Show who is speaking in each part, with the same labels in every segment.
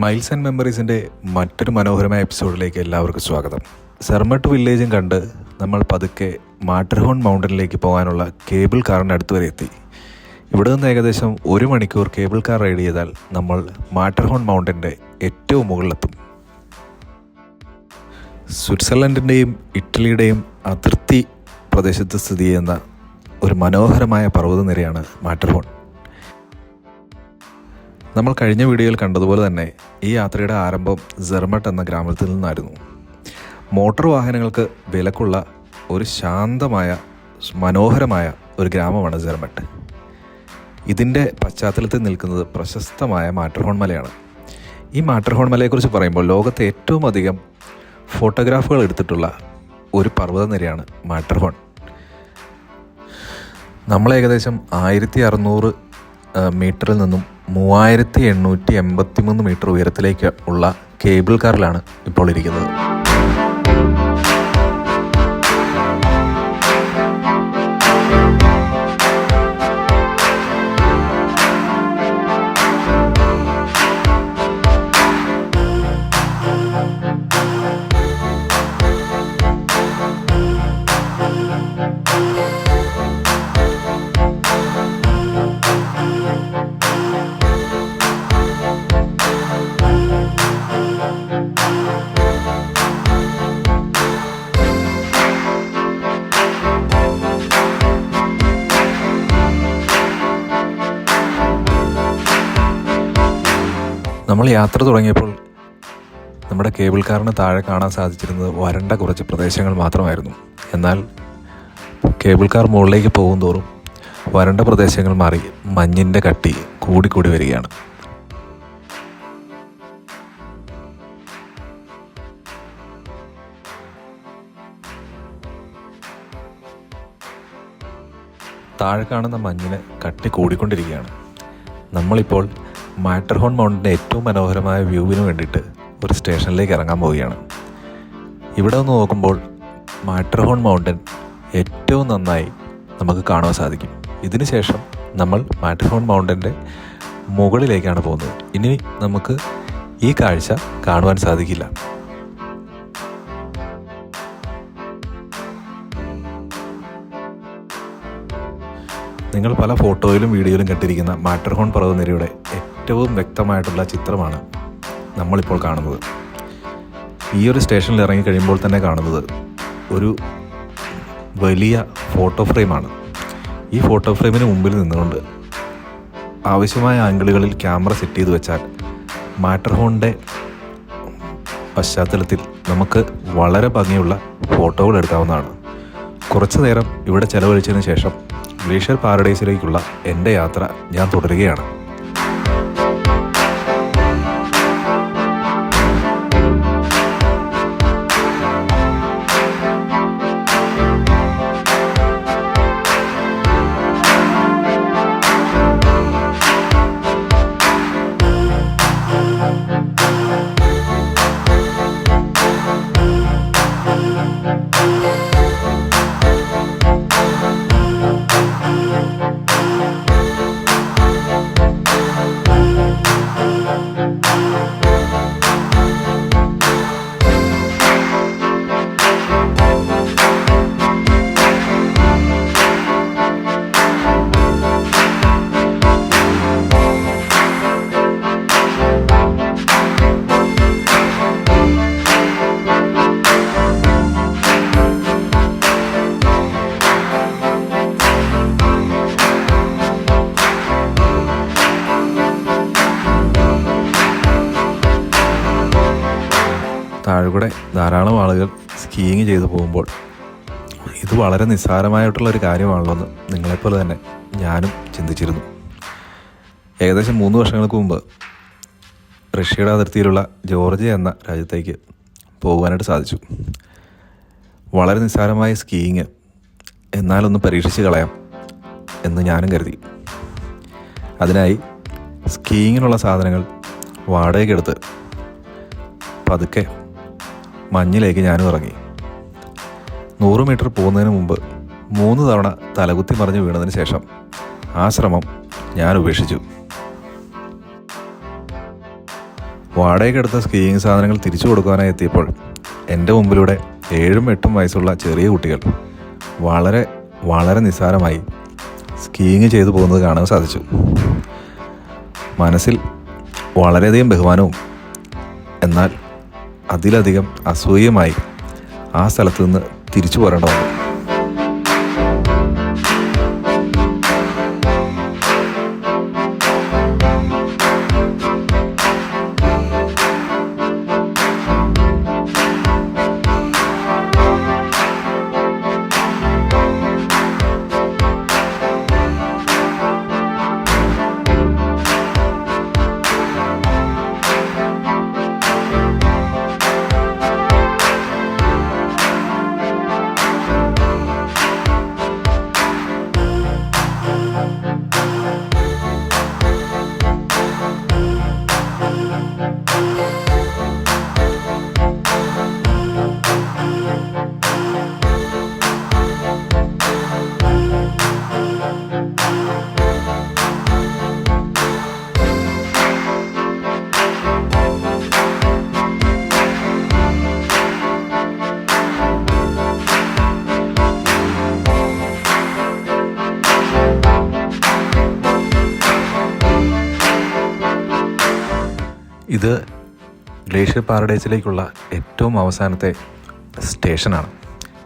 Speaker 1: Miles and മെമ്മറീസിന്റെ മറ്റൊരു മനോഹരമായ എപ്പിസോഡിലേക്ക് എല്ലാവർക്കും സ്വാഗതം. സെർമട്ട് വില്ലേജും കണ്ട് നമ്മൾ പതുക്കെ മാട്ടർഹോൺ മൗണ്ടനിലേക്ക് പോകാനുള്ള കേബിൾ കാറിന്റെ അടുത്ത് വരെ എത്തി. ഇവിടെ നിന്ന് ഏകദേശം ഒരു മണിക്കൂർ കേബിൾ കാർ റൈഡ് ചെയ്താൽ നമ്മൾ മാട്ടർഹോൺ മൗണ്ടന്റെ ഏറ്റവും മുകളിലെത്തും. സ്വിറ്റ്സർലൻഡിന്റെയും ഇറ്റലിയുടെയും അതിർത്തി പ്രദേശത്ത് സ്ഥിതി ചെയ്യുന്ന ഒരു മനോഹരമായ പർവതനിരയാണ് മാട്ടർഹോൺ നമ്മൾ കഴിഞ്ഞ വീഡിയോയിൽ കണ്ടതുപോലെ തന്നെ ഈ യാത്രയുടെ ആരംഭം ജെർമട്ട് എന്ന ഗ്രാമത്തിൽ നിന്നായിരുന്നു. മോട്ടോർ വാഹനങ്ങൾക്ക് വിലക്കുള്ള ഒരു ശാന്തമായ മനോഹരമായ ഒരു ഗ്രാമമാണ് ജെർമട്ട് ഇതിന്റെ പശ്ചാത്തലത്തിൽ നിൽക്കുന്നത് പ്രശസ്തമായ മാറ്റർഹോൺ മലയാണ്. ഈ മാറ്റർഹോൺ മലയെക്കുറിച്ച് പറയുമ്പോൾ ലോകത്തെ ഏറ്റവും അധികം ഫോട്ടോഗ്രാഫുകൾ എടുത്തിട്ടുള്ള ഒരു പർവതനിരയാണ് മാറ്റർഹോൺ. നമ്മൾ ഏകദേശം ആയിരത്തി അറുന്നൂറ് മീറ്ററിൽ നിന്നും മൂവായിരത്തി എണ്ണൂറ്റി എൺപത്തി മൂന്ന് മീറ്റർ ഉയരത്തിലേക്ക് ഉള്ള കേബിൾ കാറിലാണ് ഇപ്പോൾ ഇരിക്കുന്നത്. നമ്മൾ യാത്ര തുടങ്ങിയപ്പോൾ നമ്മുടെ കേബിൾ കാറിന് താഴെ കാണാൻ സാധിച്ചിരുന്നത് വരണ്ട കുറച്ച് പ്രദേശങ്ങൾ മാത്രമായിരുന്നു. എന്നാൽ കേബിൾ കാർ മുകളിലേക്ക് പോകും തോറും വരണ്ട പ്രദേശങ്ങൾ മാറി മഞ്ഞിന്റെ കട്ടി കൂടിക്കൂടി വരികയാണ്. താഴെ കാണുന്ന മഞ്ഞിന് കട്ടി കൂടിക്കൊണ്ടിരിക്കുകയാണ്. നമ്മളിപ്പോൾ മാറ്റർഹോൺ മൗണ്ടിന്റെ ഏറ്റവും മനോഹരമായ വ്യൂവിന് വേണ്ടിയിട്ട് ഒരു സ്റ്റേഷനിലേക്ക് ഇറങ്ങാൻ പോവുകയാണ്. ഇവിടെ ഒന്ന് നോക്കുമ്പോൾ മാറ്റർഹോൺ മൗണ്ടൻ ഏറ്റവും നന്നായി നമുക്ക് കാണുവാൻ സാധിക്കും. ഇതിനുശേഷം നമ്മൾ മാറ്റർഹോൺ മൗണ്ടന്റെ മുകളിലേക്കാണ് പോകുന്നത്. ഇനി നമുക്ക് ഈ കാഴ്ച കാണുവാൻ സാധിക്കില്ല. നിങ്ങൾ പല ഫോട്ടോയിലും വീഡിയോയിലും കണ്ടിരിക്കുന്ന മാറ്റർഹോൺ പർവതനിരയുടെ ഏറ്റവും വ്യക്തമായിട്ടുള്ള ചിത്രമാണ് നമ്മളിപ്പോൾ കാണുന്നത്. ഈ ഒരു സ്റ്റേഷനിൽ ഇറങ്ങി കഴിയുമ്പോൾ തന്നെ കാണുന്നത് ഒരു വലിയ ഫോട്ടോ ഫ്രെയിമാണ്. ഈ ഫോട്ടോ ഫ്രെയിമിന് മുമ്പിൽ നിന്നുകൊണ്ട് ആവശ്യമായ ആംഗിളുകളിൽ ക്യാമറ സെറ്റ് ചെയ്തു വെച്ചാൽ മാറ്റർഹോണിന്റെ പശ്ചാത്തലത്തിൽ നമുക്ക് വളരെ ഭംഗിയുള്ള ഫോട്ടോകൾ എടുക്കാവുന്നതാണ്. കുറച്ചു നേരം ഇവിടെ ചെലവഴിച്ചതിന് ശേഷം ഗ്ലേഷ്യർ പാരഡൈസിലേക്കുള്ള എന്റെ യാത്ര ഞാൻ തുടരുകയാണ്. ധാരാളം ആളുകൾ സ്കീയിങ് ചെയ്തു പോകുമ്പോൾ ഇത് വളരെ നിസ്സാരമായിട്ടുള്ള ഒരു കാര്യമാണല്ലോ എന്ന് നിങ്ങളെപ്പോലെ തന്നെ ഞാനും ചിന്തിച്ചിരുന്നു. ഏകദേശം മൂന്ന് വർഷങ്ങൾക്ക് മുമ്പ് റഷ്യയുടെ അതിർത്തിയിലുള്ള ജോർജിയ എന്ന രാജ്യത്തേക്ക് പോകുവാനായിട്ട് സാധിച്ചു. വളരെ നിസ്സാരമായ സ്കീയിങ് എന്നാലൊന്ന് പരീക്ഷിച്ച് കളയാം എന്ന് ഞാനും കരുതി. അതിനായി സ്കീയിങ്ങിനുള്ള സാധനങ്ങൾ വാടകയ്ക്കെടുത്ത് പതുക്കെ മഞ്ഞിലേക്ക് ഞാനും ഇറങ്ങി. നൂറ് മീറ്റർ പോകുന്നതിന് മുമ്പ് മൂന്ന് തവണ തലകുത്തി മറിഞ്ഞ് വീണതിന് ശേഷം ആ ശ്രമം ഞാൻ ഉപേക്ഷിച്ചു. വാടകയ്ക്കെടുത്ത സ്കീയിങ് സാധനങ്ങൾ തിരിച്ചു കൊടുക്കാനായി എത്തിയപ്പോൾ എന്റെ മുമ്പിലൂടെ ഏഴും എട്ടും വയസ്സുള്ള ചെറിയ കുട്ടികൾ വളരെ വളരെ നിസ്സാരമായി സ്കീയിങ് ചെയ്തു പോകുന്നത് കാണാൻ സാധിച്ചു. മനസ്സിൽ വളരെയധികം ബഹുമാനവും എന്നാൽ അതിലധികം അസൂയമായി ആ സ്ഥലത്ത് നിന്ന് തിരിച്ചു പോരേണ്ട വന്നു ഇത് ഗ്ലേഷ്യർ പാരഡൈസിലേക്കുള്ള ഏറ്റവും അവസാനത്തെ സ്റ്റേഷനാണ്.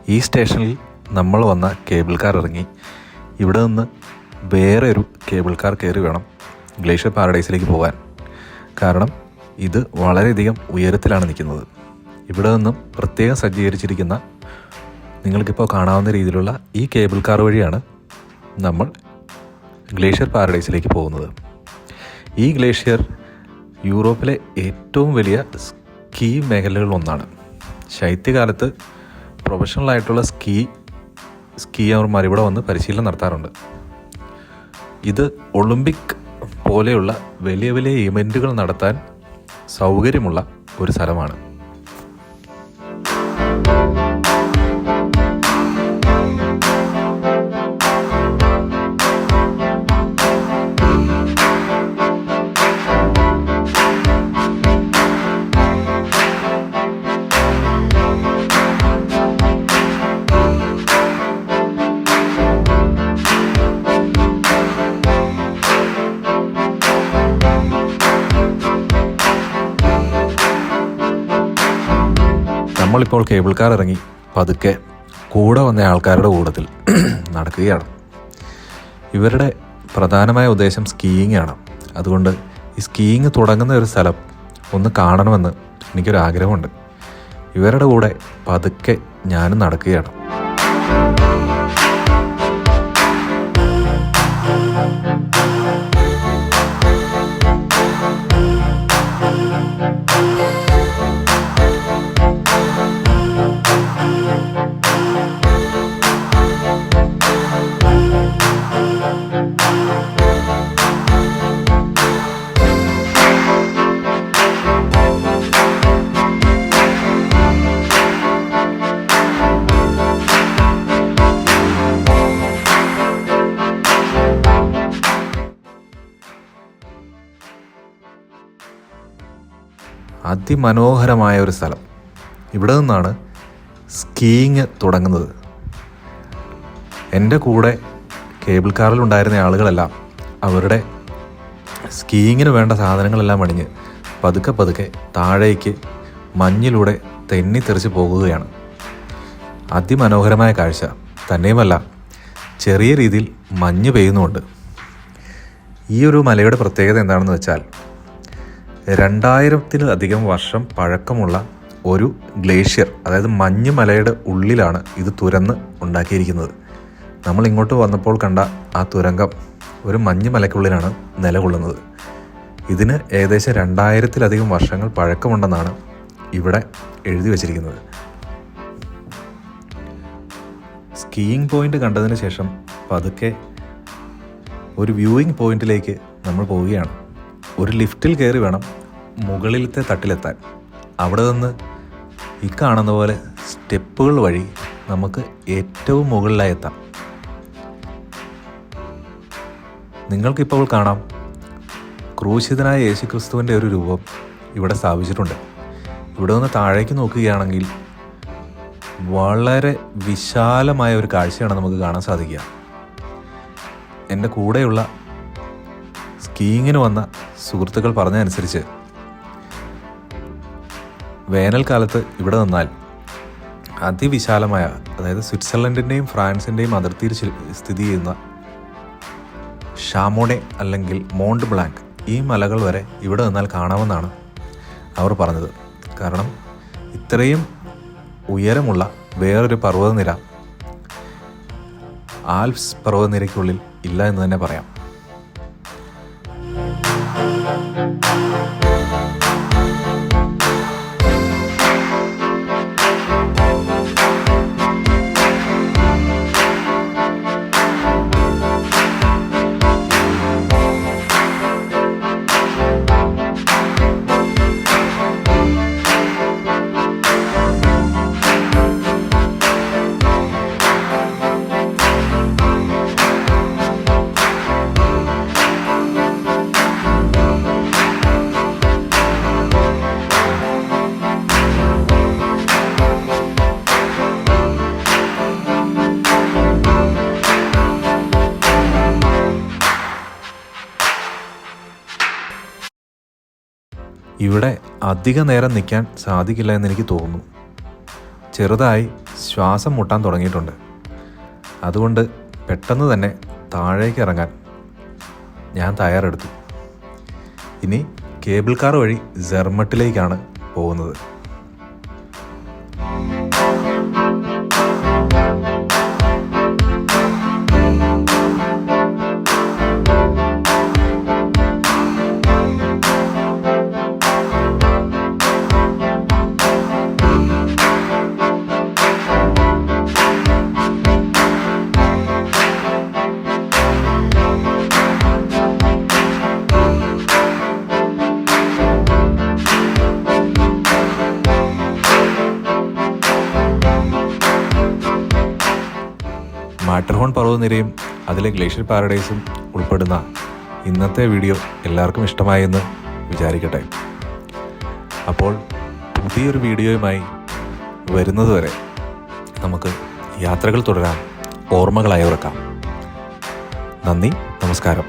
Speaker 1: ഈ സ്റ്റേഷനിൽ നമ്മൾ വന്ന കേബിൾ കാർ ഇറങ്ങി. ഇവിടെ നിന്ന് വേറെ ഒരു കേബിൾ കാർ കയറി വേണം ഗ്ലേഷ്യർ പാരഡൈസിലേക്ക് പോകാൻ. കാരണം ഇത് വളരെയധികം ഉയരത്തിലാണ് നിൽക്കുന്നത്. ഇവിടെ നിന്നും പ്രത്യേകം സജ്ജീകരിച്ചിരിക്കുന്ന നിങ്ങൾക്കിപ്പോൾ കാണാവുന്ന രീതിയിലുള്ള ഈ കേബിൾ കാർ വഴിയാണ് നമ്മൾ ഗ്ലേഷ്യർ പാരഡൈസിലേക്ക് പോകുന്നത്. ഈ ഗ്ലേഷ്യർ യൂറോപ്പിലെ ഏറ്റവും വലിയ സ്കീ മേഖലകളിലൊന്നാണ്. ശൈത്യകാലത്ത് പ്രൊഫഷണൽ ആയിട്ടുള്ള സ്കീ സ്കീയർമാർ ഇവിടെ വന്ന് പരിശീലനം നടത്താറുണ്ട്. ഇത് ഒളിമ്പിക് പോലെയുള്ള വലിയ വലിയ ഇവന്റുകൾ നടത്താൻ സൗകര്യമുള്ള ഒരു സ്ഥലമാണ്. നമ്മളിപ്പോൾ കേബിൾ കാർ ഇറങ്ങി. പതുക്കെ കൂടെ വന്ന ആൾക്കാരുടെ കൂട്ടത്തിൽ നടക്കുകയാണ്. ഇവരുടെ പ്രധാനമായ ഉദ്ദേശം സ്കീയിങ് ആണ്. അതുകൊണ്ട് ഈ സ്കീയിങ് തുടങ്ങുന്ന ഒരു സ്ഥലം ഒന്ന് കാണണമെന്ന് എനിക്കൊരു ആഗ്രഹമുണ്ട്. ഇവരുടെ കൂടെ പതുക്കെ ഞാനും നടക്കുകയാണ്. അതിമനോഹരമായ ഒരു സ്ഥലം. ഇവിടെ നിന്നാണ് സ്കീയിങ് തുടങ്ങുന്നത്. എന്റെ കൂടെ കേബിൾ കാറിൽ ഉണ്ടായിരുന്ന ആളുകളെല്ലാം അവരുടെ സ്കീയിങ്ങിന് വേണ്ട സാധനങ്ങളെല്ലാം അണിഞ്ഞ് പതുക്കെ പതുക്കെ താഴേക്ക് മഞ്ഞിലൂടെ തെന്നിത്തെറിച്ച് പോകുകയാണ്. അതിമനോഹരമായ കാഴ്ച. തന്നെയുമല്ല ചെറിയ രീതിയിൽ മഞ്ഞ് പെയ്യുന്നുമുണ്ട്. ഈ ഒരു മലയുടെ പ്രത്യേകത എന്താണെന്ന് വെച്ചാൽ രണ്ടായിരത്തിലധികം വർഷം പഴക്കമുള്ള ഒരു ഗ്ലേഷ്യർ അതായത് മഞ്ഞ് മലയുടെ ഉള്ളിലാണ് ഇത് തുരന്ന് ഉണ്ടാക്കിയിരിക്കുന്നത്. നമ്മൾ ഇങ്ങോട്ട് വന്നപ്പോൾ കണ്ട ആ തുരങ്കം ഒരു മഞ്ഞ് മലയ്ക്കുള്ളിലാണ് നിലകൊള്ളുന്നത്. ഇതിന് ഏകദേശം രണ്ടായിരത്തിലധികം വർഷങ്ങൾ പഴക്കമുണ്ടെന്നാണ് ഇവിടെ എഴുതി വച്ചിരിക്കുന്നത്. സ്കീയിങ് പോയിന്റ് കണ്ടതിന് ശേഷം പതുക്കെ ഒരു വ്യൂയിങ് പോയിന്റിലേക്ക് നമ്മൾ പോവുകയാണ്. ഒരു ലിഫ്റ്റിൽ കയറി വേണം മുകളിലത്തെ തട്ടിലെത്താൻ. അവിടെ നിന്ന് ഈ കാണുന്ന പോലെ സ്റ്റെപ്പുകൾ വഴി നമുക്ക് ഏറ്റവും മുകളിലായി എത്താം. നിങ്ങൾക്കിപ്പോൾ കാണാം ക്രൂശിതനായ യേശുക്രിസ്തുവിന്റെ ഒരു രൂപം ഇവിടെ സ്ഥാപിച്ചിട്ടുണ്ട്. ഇവിടെ നിന്ന് താഴേക്ക് നോക്കുകയാണെങ്കിൽ വളരെ വിശാലമായ ഒരു കാഴ്ചയാണ് നമുക്ക് കാണാൻ സാധിക്കുക. എന്റെ കൂടെയുള്ള സ്കീയിങ്ങിന് വന്ന സുഹൃത്തുക്കൾ പറഞ്ഞതനുസരിച്ച് വേനൽക്കാലത്ത് ഇവിടെ നിന്നാൽ അതിവിശാലമായ അതായത് സ്വിറ്റ്സർലൻഡിന്റെയും ഫ്രാൻസിന്റെയും അതിർത്തിയിൽ സ്ഥിതി ചെയ്യുന്ന ഷാമോണെ അല്ലെങ്കിൽ മോണ്ട് ബ്ലാങ്ക് ഈ മലകൾ വരെ ഇവിടെ നിന്നാൽ കാണാമെന്നാണ് അവർ പറഞ്ഞത്. കാരണം ഇത്രയും ഉയരമുള്ള വേറൊരു പർവതനിര ആൽപ്സ് പർവതനിരയ്ക്കുള്ളിൽ ഇല്ല എന്ന് തന്നെ പറയാം. ഇവിടെ അധിക നേരം നിൽക്കാൻ സാധിക്കില്ല എന്ന് എനിക്ക് തോന്നുന്നു. ചെറുതായി ശ്വാസം മുട്ടാൻ തുടങ്ങിയിട്ടുണ്ട്. അതുകൊണ്ട് പെട്ടെന്ന് തന്നെ താഴേക്ക് ഇറങ്ങാൻ ഞാൻ തയ്യാറെടുത്തു. ഇനി കേബിൾ കാർ വഴി ജെർമട്ടിലേക്കാണ് പോകുന്നത്. മാറ്റർഹോൺ പർവതനിരയും അതിലെ ഗ്ലേഷ്യർ പാരഡൈസും ഉൾപ്പെടുന്ന ഇന്നത്തെ വീഡിയോ എല്ലാവർക്കും ഇഷ്ടമായെന്ന് വിചാരിക്കട്ടെ. അപ്പോൾ പുതിയൊരു വീഡിയോയുമായി വരുന്നതുവരെ നമുക്ക് യാത്രകൾ തുടരാൻ ഓർമ്മകളായി ഉറക്കാം നന്ദി നമസ്കാരം.